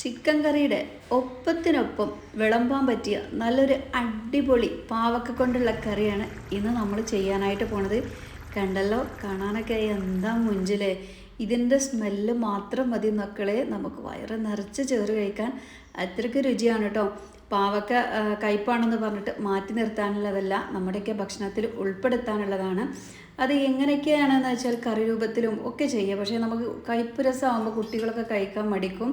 Chicken കറിയുടെ ഒപ്പത്തിനൊപ്പം വിളമ്പാൻ പറ്റിയ നല്ലൊരു അടിപൊളി പാവക്ക കൊണ്ടുള്ള കറിയാണ് ഇന്ന് നമ്മൾ ചെയ്യാനായിട്ട് പോണത്. കണ്ടല്ലോ കാണാനൊക്കെ എന്താ മുഞ്ചിലേ? ഇതിന്റെ സ്മെല്ല് മാത്രം മതി മക്കളെ. നമുക്ക് വയറ് നിറച്ച് ചേറ് കഴിക്കാൻ അത്രയ്ക്ക് രുചിയാണ് കേട്ടോ. പാവക്ക കയ്പാണെന്ന് പറഞ്ഞിട്ട് മാറ്റി നിർത്താനുള്ളതല്ല നമ്മുടെയൊക്കെ ഭക്ഷണത്തിൽ ഉൾപ്പെടുത്താനുള്ളതാണ്. അത് എങ്ങനെയൊക്കെയാണെന്ന് വെച്ചാൽ കറി രൂപത്തിലും ഒക്കെ ചെയ്യുക പക്ഷേ നമുക്ക് കയ്പ്പ് രസമാകുമ്പോൾ കുട്ടികളൊക്കെ കഴിക്കാൻ മടിക്കും.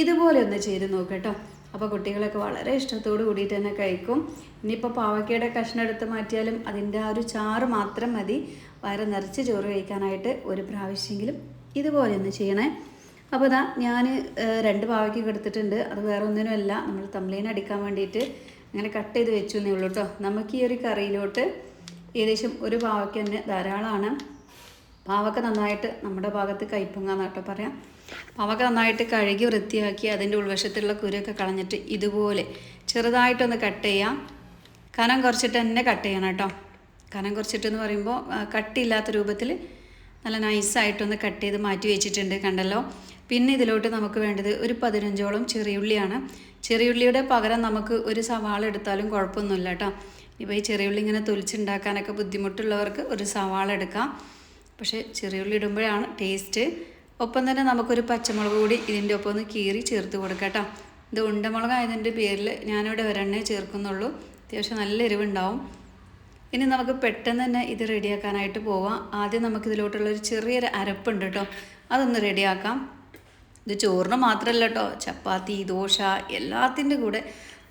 ഇതുപോലെ ഒന്ന് ചെയ്ത് കേട്ടോ. അപ്പോൾ കുട്ടികളൊക്കെ വളരെ ഇഷ്ടത്തോട് കൂടിയിട്ട് തന്നെ കഴിക്കും. ഇനിയിപ്പോൾ പാവക്കയുടെ കഷ്ണം എടുത്ത് മാറ്റിയാലും അതിന്റെ ആ ഒരു ചാറ് മാത്രം മതി. വയറ് നിറച്ച് ചോറ് കഴിക്കാനായിട്ട് ഒരു പ്രാവശ്യമെങ്കിലും ഇതുപോലെ ഒന്ന് ചെയ്യണേ. അപ്പോൾ ഇതാ ഞാൻ രണ്ട് പാവയ്ക്ക് എടുത്തിട്ടുണ്ട്. അത് വേറെ ഒന്നിനുമല്ല. നമ്മൾ തമ്മിലേനെ അടിക്കാൻ വേണ്ടിയിട്ട് അങ്ങനെ കട്ട് ചെയ്ത് വെച്ചു എന്നേ ഉള്ളൂ കേട്ടോ. നമുക്ക് ഈ ഒരു കറിയിലോട്ട് ഏകദേശം ഒരു പാവയ്ക്ക് തന്നെ ധാരാളമാണ്. പാവക്ക നന്നായിട്ട് നമ്മുടെ ഭാഗത്ത് കയ്പങ്ങാന്ന് കേട്ടോ പറയാം. പാവൊക്കെ നന്നായിട്ട് കഴുകി വൃത്തിയാക്കി അതിന്റെ ഉൾവശത്തുള്ള കുരുയൊക്കെ കളഞ്ഞിട്ട് ഇതുപോലെ ചെറുതായിട്ടൊന്ന് കട്ട് ചെയ്യാം. കനം കുറച്ചിട്ട് തന്നെ കട്ട് ചെയ്യണം കേട്ടോ. കനം കുറച്ചിട്ടെന്ന് പറയുമ്പോൾ കട്ടിയില്ലാത്ത രൂപത്തിൽ നല്ല നൈസായിട്ടൊന്ന് കട്ട് ചെയ്ത് മാറ്റി വെച്ചിട്ടുണ്ട് കണ്ടല്ലോ. പിന്നെ ഇതിലോട്ട് നമുക്ക് വേണ്ടത് ഒരു പതിനഞ്ചോളം ചെറിയുള്ളിയാണ്. ചെറിയുള്ളിയുടെ പകരം നമുക്ക് ഒരു സവാള എടുത്താലും കുഴപ്പമൊന്നുമില്ല കേട്ടോ. ഇപ്പോൾ ഈ ചെറിയുള്ളി ഇങ്ങനെ തൊലിച്ചുണ്ടാക്കാനൊക്കെ ബുദ്ധിമുട്ടുള്ളവർക്ക് ഒരു സവാള എടുക്കാം. പക്ഷേ ചെറിയുള്ളി ഇടുമ്പോഴാണ് ടേസ്റ്റ് ഒപ്പം തന്നെ നമുക്കൊരു പച്ചമുളക് കൂടി ഇതിന്റെ ഒപ്പം ഒന്ന് കീറി ചേർത്ത് കൊടുക്കാം കേട്ടോ. ഇത് ഉണ്ടമുളകായതിന്റെ പേരിൽ ഞാനിവിടെ ഒരെണ്ണേ ചേർക്കുന്നുള്ളൂ. അത്യാവശ്യം നല്ല എരിവുണ്ടാവും. ഇനി നമുക്ക് പെട്ടെന്ന് തന്നെ ഇത് റെഡിയാക്കാനായിട്ട് പോവാം. ആദ്യം നമുക്കിതിലോട്ടുള്ള ഒരു ചെറിയൊരു അരപ്പുണ്ട് കേട്ടോ. അതൊന്ന് റെഡിയാക്കാം. ഇത് ചോറിന് മാത്രമല്ല കേട്ടോ. ചപ്പാത്തി ദോശ എല്ലാത്തിന്റെ കൂടെ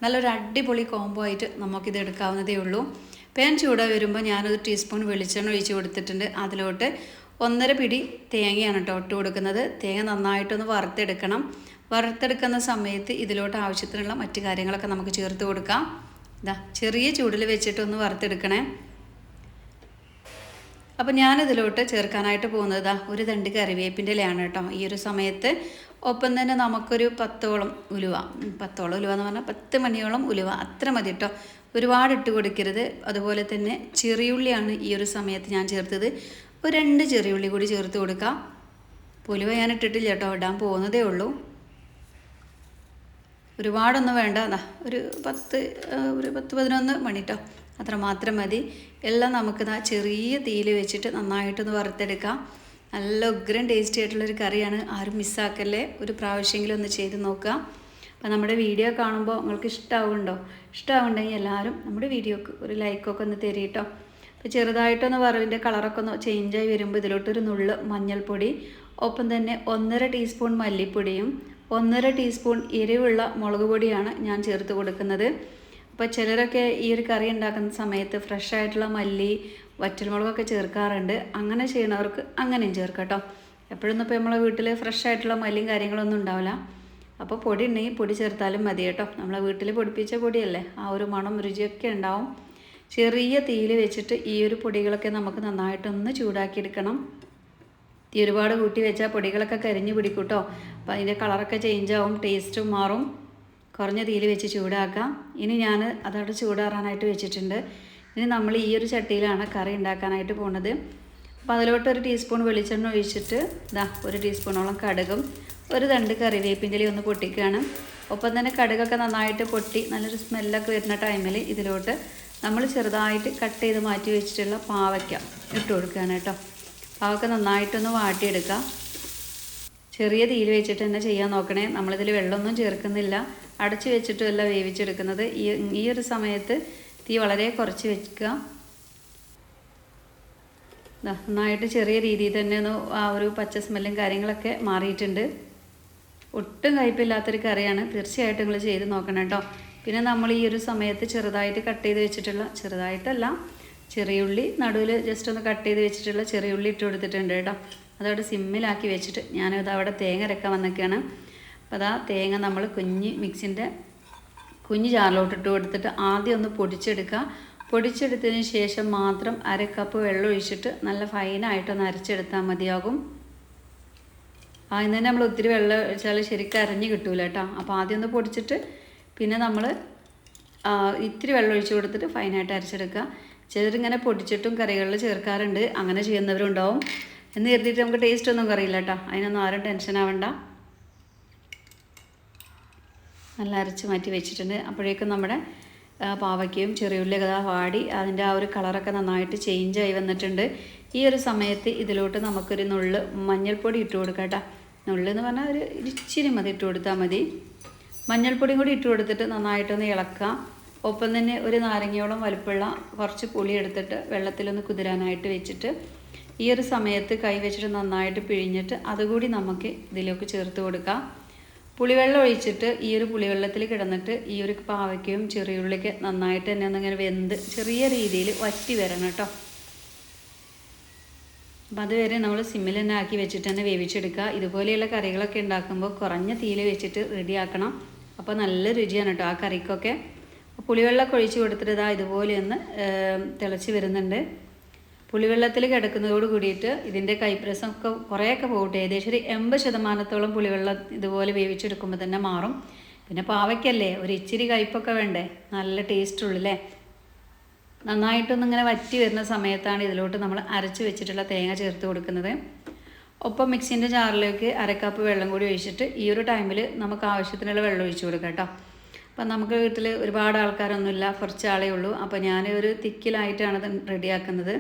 നല്ലൊരു അടിപൊളി കോംബോ ആയിട്ട് നമുക്കിത് എടുക്കാവുന്നതേ ഉള്ളൂ. പാൻ ചൂടായി വരുമ്പോൾ ഞാനൊരു ടീസ്പൂൺ വെളിച്ചെണ്ണ ഒഴിച്ച് കൊടുത്തിട്ടുണ്ട്. അതിലോട്ട് ഒന്നര പിടി തേങ്ങയാണ് കേട്ടോ ഇട്ട് കൊടുക്കുന്നത്. തേങ്ങ നന്നായിട്ടൊന്ന് വറുത്തെടുക്കണം. വറുത്തെടുക്കുന്ന സമയത്ത് ഇതിലോട്ട് ആവശ്യത്തിനുള്ള മറ്റു കാര്യങ്ങളൊക്കെ നമുക്ക് ചേർത്ത് കൊടുക്കാം. ഇതാ ചെറിയ ചൂടിൽ വെച്ചിട്ടൊന്ന് വറുത്തെടുക്കണേ. അപ്പോൾ ഞാനിതിലോട്ട് ചേർക്കാനായിട്ട് പോകുന്നത് ഒരു തണ്ട് കറിവേപ്പിന്റെ ഇലയാണ് കേട്ടോ. ഈ ഒരു സമയത്ത് ഒപ്പം തന്നെ നമുക്കൊരു പത്തോളം ഉലുവ പത്തോളം ഉലുവ എന്ന് പറഞ്ഞാൽ പത്ത് മണിയോളം ഉലുവ അത്ര മതി കേട്ടോ. ഒരുപാട് ഇട്ട് കൊടുക്കരുത്. അതുപോലെ തന്നെ ചെറിയുള്ളിയാണ് ഈ ഒരു സമയത്ത് ഞാൻ ചേർത്തത്. ഒരു രണ്ട് ചെറിയുള്ളി കൂടി ചേർത്ത് കൊടുക്കാം. പുലുവ ഞാൻ ഇട്ടിട്ടില്ല കേട്ടോ ഇടാൻ പോകുന്നതേ ഉള്ളൂ. ഒരുപാടൊന്നും വേണ്ട. ഒരു പത്ത് ഒരു പത്ത് പതിനൊന്ന് മണി കേട്ടോ. അത്ര മാത്രം മതി. എല്ലാം നമുക്ക് ചെറിയ തീയിൽ വെച്ചിട്ട് നന്നായിട്ടൊന്ന് വറുത്തെടുക്കാം. നല്ല ഉഗ്രൻ ടേസ്റ്റി ആയിട്ടുള്ളൊരു കറിയാണ്. ആരും മിസ്സാക്കല്ലേ ഒരു പ്രാവശ്യമെങ്കിലും ഒന്ന് ചെയ്ത് നോക്കുക അപ്പോൾ നമ്മുടെ വീഡിയോ കാണുമ്പോൾ നിങ്ങൾക്ക് ഇഷ്ടമാവുണ്ടോ ഇഷ്ടമാവുണ്ടെങ്കിൽ എല്ലാവരും നമ്മുടെ വീഡിയോക്ക് ഒരു ലൈക്കൊക്കെ ഒന്ന് തരിയിട്ടോ അപ്പോൾ ചെറുതായിട്ടൊന്ന് വറവിന്റെ കളറൊക്കെ ഒന്ന് ചേഞ്ചായി വരുമ്പോൾ ഇതിലോട്ടൊരു നുള്ള് മഞ്ഞൾപ്പൊടി ഒപ്പം തന്നെ ഒന്നര ടീസ്പൂൺ മല്ലിപ്പൊടിയും ഒന്നര ടീസ്പൂൺ എരിവുള്ള മുളക് പൊടിയാണ് ഞാൻ ചേർത്ത് കൊടുക്കുന്നത്. അപ്പോൾ ചിലരൊക്കെ ഈ ഒരു കറി ഉണ്ടാക്കുന്ന സമയത്ത് ഫ്രഷ് ആയിട്ടുള്ള മല്ലി വറ്റൽമുളകൊക്കെ ചേർക്കാറുണ്ട്. അങ്ങനെ ചെയ്യണവർക്ക് അങ്ങനെയും ചേർക്കാം കേട്ടോ എപ്പോഴൊന്നും ഇപ്പോൾ നമ്മളെ വീട്ടിൽ ഫ്രഷ് ആയിട്ടുള്ള മല്ലിയും കാര്യങ്ങളൊന്നും ഉണ്ടാവില്ല. അപ്പോൾ പൊടി ഉണ്ടെങ്കിൽ പൊടി ചേർത്താലും മതി കേട്ടോ നമ്മളെ വീട്ടിൽ പൊടിപ്പിച്ച പൊടിയല്ലേ ആ ഒരു മണം രുചിയൊക്കെ ഉണ്ടാവും. ചെറിയ തീയിൽ വെച്ചിട്ട് ഈ ഒരു പൊടികളൊക്കെ നമുക്ക് നന്നായിട്ടൊന്ന് ചൂടാക്കിയെടുക്കണം. തീ ഒരുപാട് കൂട്ടി വെച്ചാൽ പൊടികളൊക്കെ കരിഞ്ഞു കേട്ടോ അപ്പോൾ അതിന്റെ കളറൊക്കെ ചേഞ്ച് ആവും ടേസ്റ്റും മാറും. കുറഞ്ഞ തീയിൽ വെച്ച് ചൂടാക്കാം. ഇനി ഞാൻ അതവിടെ ചൂടാറാനായിട്ട് വെച്ചിട്ടുണ്ട്. ഇനി നമ്മൾ ഈ ഒരു ചട്ടിയിലാണ് കറി ഉണ്ടാക്കാനായിട്ട് പോണത്. അപ്പോൾ അതിലോട്ട് ഒരു ടീസ്പൂൺ വെളിച്ചെണ്ണ ഒഴിച്ചിട്ട് ഇതാ ഒരു ടീസ്പൂണോളം കടുകും ഒരു തണ്ട് കറിവേപ്പിന്റെ ഒന്ന് പൊട്ടിക്കുകയാണ് ഒപ്പം തന്നെ കടുകൊക്കെ നന്നായിട്ട് പൊട്ടി നല്ലൊരു സ്മെല്ലൊക്കെ വരുന്ന ടൈമിൽ ഇതിലോട്ട് നമ്മൾ ചെറുതായിട്ട് കട്ട് ചെയ്ത് മാറ്റി വെച്ചിട്ടുള്ള പാവയ്ക്ക ഇട്ട് കൊടുക്കുകയാണ് കേട്ടോ. പാവയ്ക്ക നന്നായിട്ടൊന്ന് വാട്ടിയെടുക്കാം. ചെറിയ തീയിൽ വെച്ചിട്ട് തന്നെ ചെയ്യാൻ നോക്കണേ. നമ്മളിതിൽ വെള്ളമൊന്നും ചേർക്കുന്നില്ല. അടച്ചു വെച്ചിട്ടുമല്ല വേവിച്ചെടുക്കുന്നത്. ഈ ഈ ഒരു സമയത്ത് തീ വളരെ കുറച്ച് വെക്കുക. നന്നായിട്ട് ചെറിയ രീതിയിൽ തന്നെ ഒന്ന് ആ ഒരു പച്ച സ്മെല്ലും കാര്യങ്ങളൊക്കെ മാറിയിട്ടുണ്ട്. ഒട്ടും കയ്പില്ലാത്തൊരു കറിയാണ്. തീർച്ചയായിട്ടും നിങ്ങൾ ചെയ്ത് നോക്കണം കേട്ടോ. പിന്നെ നമ്മൾ ഈ ഒരു സമയത്ത് ചെറുതായിട്ട് കട്ട് ചെയ്ത് വെച്ചിട്ടുള്ള ചെറുതായിട്ടല്ല ചെറിയുള്ളി നടുവിൽ ജസ്റ്റ് ഒന്ന് കട്ട് ചെയ്ത് വെച്ചിട്ടുള്ള ചെറിയുള്ളി ഇട്ട് കൊടുത്തിട്ടുണ്ട് കേട്ടോ. അതവിടെ സിമ്മിലാക്കി വെച്ചിട്ട് ഞാനത് അവിടെ തേങ്ങ അരക്കാൻ വന്നൊക്കെയാണ് അപ്പോൾ അതാ തേങ്ങ നമ്മൾ കുഞ്ഞ് മിക്സിന്റെ കുഞ്ഞ് ജാറിലോട്ട് ഇട്ട് കൊടുത്തിട്ട് ആദ്യം ഒന്ന് പൊടിച്ചെടുക്കുക. പൊടിച്ചെടുത്തതിന് ശേഷം മാത്രം അര കപ്പ് വെള്ളം ഒഴിച്ചിട്ട് നല്ല ഫൈനായിട്ടൊന്ന് അരച്ചെടുത്താൽ മതിയാകും. ആദ്യം തന്നെ നമ്മൾ ഒത്തിരി വെള്ളം ഒഴിച്ചാൽ ശരിക്കും അരഞ്ഞ് കിട്ടൂല കേട്ടോ. അപ്പോൾ ആദ്യം ഒന്ന് പൊടിച്ചിട്ട് പിന്നെ നമ്മൾ ഇത്തിരി വെള്ളം ഒഴിച്ച് കൊടുത്തിട്ട് ഫൈനായിട്ട് അരച്ചെടുക്കുക. ചിലരിങ്ങനെ പൊടിച്ചിട്ടും കറികളിൽ ചേർക്കാറുണ്ട്. അങ്ങനെ ചെയ്യുന്നവരുണ്ടാവും. എന്ന് കരുതിയിട്ട് നമുക്ക് ടേസ്റ്റ് ഒന്നും അറിയില്ല കേട്ടോ. അതിനൊന്നും ആരും ടെൻഷൻ ആവണ്ട. നല്ല അരച്ച് മാറ്റി വെച്ചിട്ടുണ്ട്. അപ്പോഴേക്കും നമ്മുടെ പാവയ്ക്കയും ചെറിയുള്ളിയൊക്കെ വാടി അതിന്റെ ആ ഒരു കളറൊക്കെ നന്നായിട്ട് ചേഞ്ചായി വന്നിട്ടുണ്ട്. ഈ ഒരു സമയത്ത് ഇതിലോട്ട് നമുക്കൊരു നുള്ള് മഞ്ഞൾപ്പൊടി ഇട്ട് കൊടുക്കാം കേട്ടോ. നുള്ളെന്ന് പറഞ്ഞാൽ ഒരു ഇച്ചിരി മതി ഇട്ട് കൊടുത്താൽ മതി. മഞ്ഞൾപ്പൊടിയും കൂടി ഇട്ട് കൊടുത്തിട്ട് നന്നായിട്ടൊന്ന് ഇളക്കാം. ഒപ്പം തന്നെ ഒരു നാരങ്ങയോളം വലുപ്പമുള്ള കുറച്ച് പുളി എടുത്തിട്ട് വെള്ളത്തിലൊന്ന് കുതിരാനായിട്ട് വെച്ചിട്ട് ഈ ഒരു സമയത്ത് കൈ വെച്ചിട്ട് നന്നായിട്ട് പിഴിഞ്ഞിട്ട് അതുകൂടി നമുക്ക് ഇതിലേക്ക് ചേർത്ത് കൊടുക്കാം. പുളിവെള്ളം ഒഴിച്ചിട്ട് ഈ ഒരു പുളിവെള്ളത്തിൽ കിടന്നിട്ട് ഈ ഒരു പാവയ്ക്കയും ചെറിയുള്ളിക്ക് നന്നായിട്ട് തന്നെ ഒന്നിങ്ങനെ വെന്ത് ചെറിയ രീതിയിൽ വറ്റി വരണം കേട്ടോ. അപ്പം അതുവരെ നമ്മൾ സിമ്മിൽ തന്നെ ആക്കി വെച്ചിട്ട് തന്നെ വേവിച്ചെടുക്കുക. ഇതുപോലെയുള്ള കറികളൊക്കെ ഉണ്ടാക്കുമ്പോൾ കുറഞ്ഞ തീയിൽ വെച്ചിട്ട് റെഡിയാക്കണം അപ്പോൾ നല്ല രുചിയാണ് കേട്ടോ ആ കറിക്കൊക്കെ. പുളിവെള്ളമൊക്കെ ഒഴിച്ച് കൊടുത്തിട്ട് ഇതാ ഇതുപോലെ ഒന്ന് തിളച്ച് വരുന്നുണ്ട്. പുളിവെള്ളത്തിൽ കിടക്കുന്നതോട് കൂടിയിട്ട് ഇതിന്റെ കൈപ്രസമൊക്കെ കുറേയൊക്കെ പോകട്ടെ. ഏകദേശം ഒരു എൺപത് ശതമാനത്തോളം പുളിവെള്ളം ഇതുപോലെ വേവിച്ചെടുക്കുമ്പോൾ തന്നെ മാറും. പിന്നെ പാവയ്ക്കല്ലേ ഒരു ഇച്ചിരി കയ്പൊക്കെ വേണ്ടേ? നല്ല ടേസ്റ്റ് ഉള്ളല്ലേ നന്നായിട്ടൊന്നും ഇങ്ങനെ വറ്റി വരുന്ന സമയത്താണ് ഇതിലോട്ട് നമ്മൾ അരച്ച് വെച്ചിട്ടുള്ള തേങ്ങ ചേർത്ത് കൊടുക്കുന്നത്. ഒപ്പം മിക്സിന്റെ ജാറിലേക്ക് അരക്കപ്പ് വെള്ളം കൂടി ഒഴിച്ചിട്ട് ഈ ഒരു ടൈമിൽ നമുക്ക് ആവശ്യത്തിനുള്ള വെള്ളം ഒഴിച്ചു കൊടുക്കാം കേട്ടോ. അപ്പം നമുക്ക് വീട്ടിൽ ഒരുപാട് ആൾക്കാരൊന്നുമില്ല കുറച്ച് ആളേ ഉള്ളൂ. അപ്പോൾ ഞാൻ ഒരു തിക്കിലായിട്ടാണ് റെഡിയാക്കുന്നത്.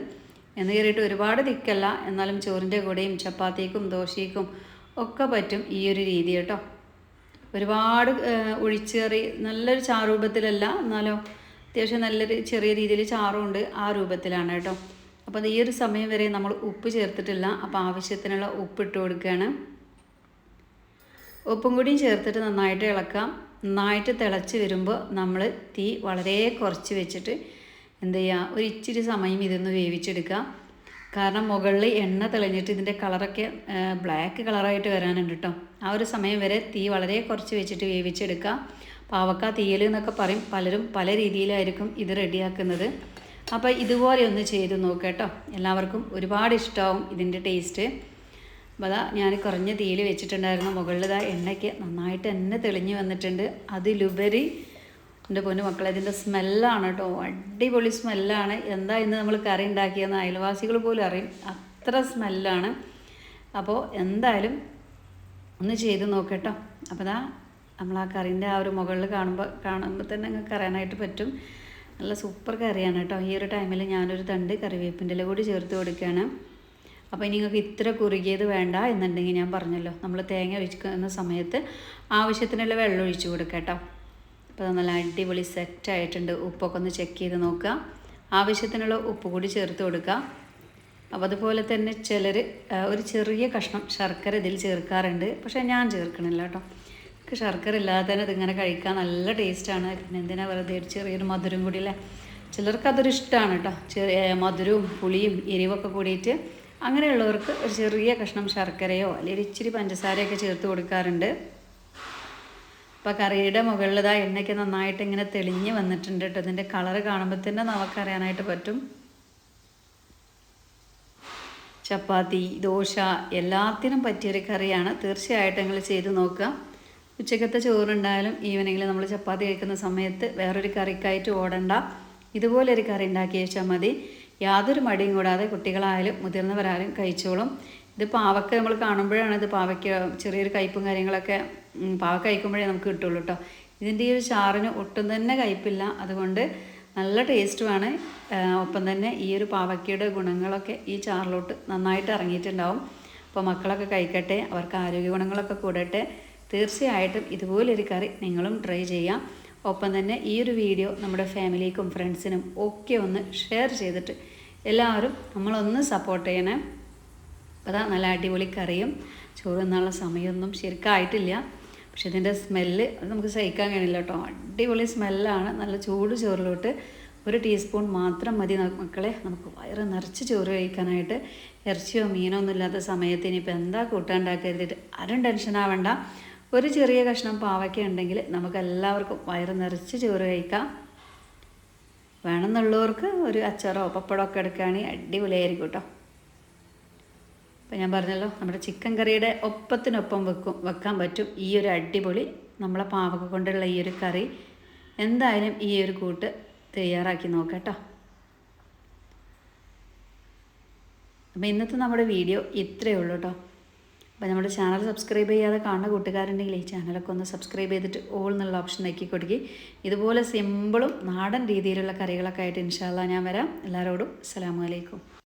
എന്ന് കയറിയിട്ട് ഒരുപാട് തിക്കല്ല. എന്നാലും ചോറിന്റെ കൂടെയും ചപ്പാത്തിക്കും ദോശയ്ക്കും ഒക്കെ പറ്റും ഈ ഒരു രീതി കേട്ടോ. ഒരുപാട് ഒഴിച്ചേറി നല്ലൊരു ചാറൂപത്തിലല്ല എന്നാലോ അത്യാവശ്യം നല്ലൊരു ചെറിയ രീതിയിൽ ചാറുണ്ട് ആ രൂപത്തിലാണ് കേട്ടോ. അപ്പോൾ ഈ ഒരു സമയം വരെ നമ്മൾ ഉപ്പ് ചേർത്തിട്ടില്ല. അപ്പോൾ ആവശ്യത്തിനുള്ള ഉപ്പ് ഇട്ട് കൊടുക്കുകയാണ്. ഉപ്പും കൂടിയും ചേർത്തിട്ട് നന്നായിട്ട് ഇളക്കാം. നന്നായിട്ട് തിളച്ച് വരുമ്പോൾ നമ്മൾ തീ വളരെ കുറച്ച് വെച്ചിട്ട് എന്ത് ചെയ്യുക ഒരു ഇച്ചിരി സമയം ഇതൊന്ന് വേവിച്ചെടുക്കുക. കാരണം മുകളിൽ എണ്ണ തെളിഞ്ഞിട്ട് ഇതിന്റെ കളറൊക്കെ ബ്ലാക്ക് കളറായിട്ട് വരാനുണ്ട് കേട്ടോ ആ ഒരു സമയം വരെ തീ വളരെ കുറച്ച് വെച്ചിട്ട് വേവിച്ചെടുക്കുക. പാവക്ക തീയൽ എന്നൊക്കെ പറയും. പലരും പല രീതിയിലായിരിക്കും ഇത് റെഡിയാക്കുന്നത്. അപ്പോൾ ഇതുപോലെ ഒന്ന് ചെയ്ത് നോക്കുക കേട്ടോ. എല്ലാവർക്കും ഒരുപാട് ഇഷ്ടമാവും ഇതിന്റെ ടേസ്റ്റ്. അപ്പോൾ അതാ ഞാൻ കുറഞ്ഞ തീയിൽ വെച്ചിട്ടുണ്ടായിരുന്നു. മുകളിൽ എണ്ണയ്ക്ക് നന്നായിട്ട് തന്നെ തെളിഞ്ഞ് വന്നിട്ടുണ്ട്. അതിലുപരി എന്റെ പൊന്നു മക്കളെ ഇതിന്റെ സ്മെല്ലാണ് കേട്ടോ. അടിപൊളി സ്മെല്ലാണ്. എന്താ ഇന്ന് നമ്മൾ കറി ഉണ്ടാക്കിയെന്ന് അയൽവാസികൾ പോലും അറിയും അത്ര സ്മെല്ലാണ്. അപ്പോൾ എന്തായാലും ഒന്ന് ചെയ്ത് നോക്കട്ടോ. അപ്പോൾ ദാ നമ്മൾ ആ കറീന്റെ ആ ഒരു മുകളിൽ കാണുമ്പോൾ കാണുമ്പോൾ തന്നെ നിങ്ങൾക്ക് അറിയാനായിട്ട് പറ്റും. നല്ല സൂപ്പർ കറിയാണ് കേട്ടോ. ഈ ഒരു ടൈമിൽ ഞാനൊരു തണ്ട് കറിവേപ്പിന്റെ ഇല കൂടി ചേർത്ത് കൊടുക്കുകയാണ് അപ്പോൾ ഇനി നിങ്ങൾക്ക് ഇത്ര കുറുകിയത് വേണ്ട എന്നുണ്ടെങ്കിൽ ഞാൻ പറഞ്ഞല്ലോ. നമ്മൾ തേങ്ങ ഒഴിക്കുന്ന സമയത്ത് ആവശ്യത്തിനുള്ള വെള്ളം ഒഴിച്ചു കൊടുക്കാം കേട്ടോ. അപ്പോൾ നല്ല അടിപൊളി സെറ്റ് ആയിട്ടുണ്ട്. ഉപ്പൊക്കെ ഒന്ന് ചെക്ക് ചെയ്ത് നോക്കുക. ആവശ്യത്തിനുള്ള ഉപ്പ് കൂടി ചേർത്ത് കൊടുക്കുക. അപ്പോൾ അതുപോലെ തന്നെ ചിലർ ഒരു ചെറിയ കഷ്ണം ശർക്കര ഇതിൽ ചേർക്കാറുണ്ട്. പക്ഷേ ഞാൻ ചേർക്കണില്ല കേട്ടോ. എനിക്ക് ശർക്കര ഇല്ലാതെ തന്നെ ഇതിങ്ങനെ കഴിക്കാൻ നല്ല ടേസ്റ്റാണ് പിന്നെ എന്തിനാ വെറുതെ ഒരു ചെറിയൊരു മധുരം കൂടി അല്ലേ? ചിലർക്ക് അതൊരു ഇഷ്ടമാണ് കേട്ടോ. ചെറിയ മധുരവും പുളിയും എരിവൊക്കെ കൂടിയിട്ട് അങ്ങനെയുള്ളവർക്ക് ഒരു ചെറിയ കഷ്ണം ശർക്കരയോ അല്ലെങ്കിൽ ഇച്ചിരി പഞ്ചസാരയൊക്കെ ചേർത്ത് കൊടുക്കാറുണ്ട്. അപ്പോൾ കറിയുടെ മുകളിൽ ഇതാ എണ്ണയ്ക്ക് നന്നായിട്ട് ഇങ്ങനെ തെളിഞ്ഞ് വന്നിട്ടുണ്ട് കേട്ടോ. ഇതിന്റെ കളറ് കാണുമ്പോൾ തന്നെ നമുക്കറിയാനായിട്ട് പറ്റും. ചപ്പാത്തി ദോശ എല്ലാത്തിനും പറ്റിയൊരു കറിയാണ്. തീർച്ചയായിട്ടും നിങ്ങൾ ചെയ്ത് നോക്കുക. ഉച്ചക്കത്തെ ചോറുണ്ടായാലും ഈവനിങ്ങിൽ നമ്മൾ ചപ്പാത്തി കഴിക്കുന്ന സമയത്ത് വേറൊരു കറിക്കായിട്ട് ഓടണ്ട. ഇതുപോലൊരു കറി ഉണ്ടാക്കി വെച്ചാൽ മതി. യാതൊരു മടിയും കൂടാതെ കുട്ടികളായാലും മുതിർന്നവരായാലും കഴിച്ചോളും. ഇത് പാവക്ക നമ്മൾ കാണുമ്പോഴാണ് ഇത് പാവയ്ക്ക ചെറിയൊരു കയ്പും കാര്യങ്ങളൊക്കെ പാവക്ക കഴിക്കുമ്പോഴേ നമുക്ക് കിട്ടുള്ളൂ കേട്ടോ. ഇതിന്റെ ഈ ഒരു ചാറിന് ഒട്ടും തന്നെ കയ്പില്ല. അതുകൊണ്ട് നല്ല ടേസ്റ്റുമാണ് ഒപ്പം തന്നെ ഈ ഒരു പാവയ്ക്കയുടെ ഗുണങ്ങളൊക്കെ ഈ ചാറിലോട്ട് നന്നായിട്ട് ഇറങ്ങിയിട്ടുണ്ടാവും. അപ്പോൾ മക്കളൊക്കെ കഴിക്കട്ടെ അവർക്ക് ആരോഗ്യ ഗുണങ്ങളൊക്കെ കൂടട്ടെ. തീർച്ചയായിട്ടും ഇതുപോലൊരു കറി നിങ്ങളും ട്രൈ ചെയ്യാം. ഒപ്പം തന്നെ ഈ ഒരു വീഡിയോ നമ്മുടെ ഫാമിലിക്കും ഫ്രണ്ട്സിനും ഒക്കെ ഒന്ന് ഷെയർ ചെയ്തിട്ട് എല്ലാവരും നമ്മളൊന്ന് സപ്പോർട്ട് ചെയ്യണേ. അപ്പോൾ അതാ നല്ല അടിപൊളി കറിയും ചോറ് തിന്നാനുള്ള സമയമൊന്നും ശരിക്കായിട്ടില്ല. പക്ഷെ ഇതിന്റെ സ്മെല്ല് അത് നമുക്ക് സഹിക്കാൻ കഴിയില്ല കേട്ടോ. അടിപൊളി സ്മെല്ലാണ്. നല്ല ചൂട് ചോറിലോട്ട് ഒരു ടീസ്പൂൺ മാത്രം മതി മക്കളെ. നമുക്ക് വയറ് നിറച്ച് ചോറ് കഴിക്കാനായിട്ട് ഇറച്ചിയോ മീനോ ഒന്നും ഇല്ലാത്ത സമയത്ത് ഇനിയിപ്പോൾ എന്താ കൂട്ടാണ്ടാക്കരുതിട്ട് ആരും ടെൻഷൻ ആവണ്ട. ഒരു ചെറിയ കഷ്ണം പാവയ്ക്ക ഉണ്ടെങ്കിൽ നമുക്ക് എല്ലാവർക്കും വയറ് നിറച്ച് ചോറ് കഴിക്കാം. വേണമെന്നുള്ളവർക്ക് ഒരു അച്ചാറോ പപ്പടമോ ഒക്കെ എടുക്കുകയാണെങ്കിൽ അടിപൊളിയായിരിക്കും കേട്ടോ. അപ്പോൾ ഞാൻ പറഞ്ഞല്ലോ നമ്മുടെ ചിക്കൻ കറിയുടെ ഒപ്പത്തിനൊപ്പം വെക്കും വെക്കാൻ പറ്റും ഈ ഒരു അടിപൊളി നമ്മളെ പാവക കൊണ്ടുള്ള ഈ ഒരു കറി. എന്തായാലും ഈ ഒരു കൂട്ട് തയ്യാറാക്കി നോക്കാം കേട്ടോ അപ്പോൾ ഇന്നത്തെ നമ്മുടെ വീഡിയോ ഇത്രയേ ഉള്ളൂ കേട്ടോ അപ്പോൾ നമ്മുടെ ചാനൽ സബ്സ്ക്രൈബ് ചെയ്യാതെ കാണുന്ന കൂട്ടുകാരുണ്ടെങ്കിൽ ഈ ചാനലൊക്കെ ഒന്ന് സബ്സ്ക്രൈബ് ചെയ്തിട്ട് ഓൾ എന്നുള്ള ഓപ്ഷൻ നോക്കി കൊടുക്കി. ഇതുപോലെ സിമ്പിളും നാടൻ രീതിയിലുള്ള കറികളൊക്കെ ആയിട്ട് ഇൻഷാല്ല ഞാൻ വരാം. എല്ലാവരോടും അസ്സാം അലൈക്കും.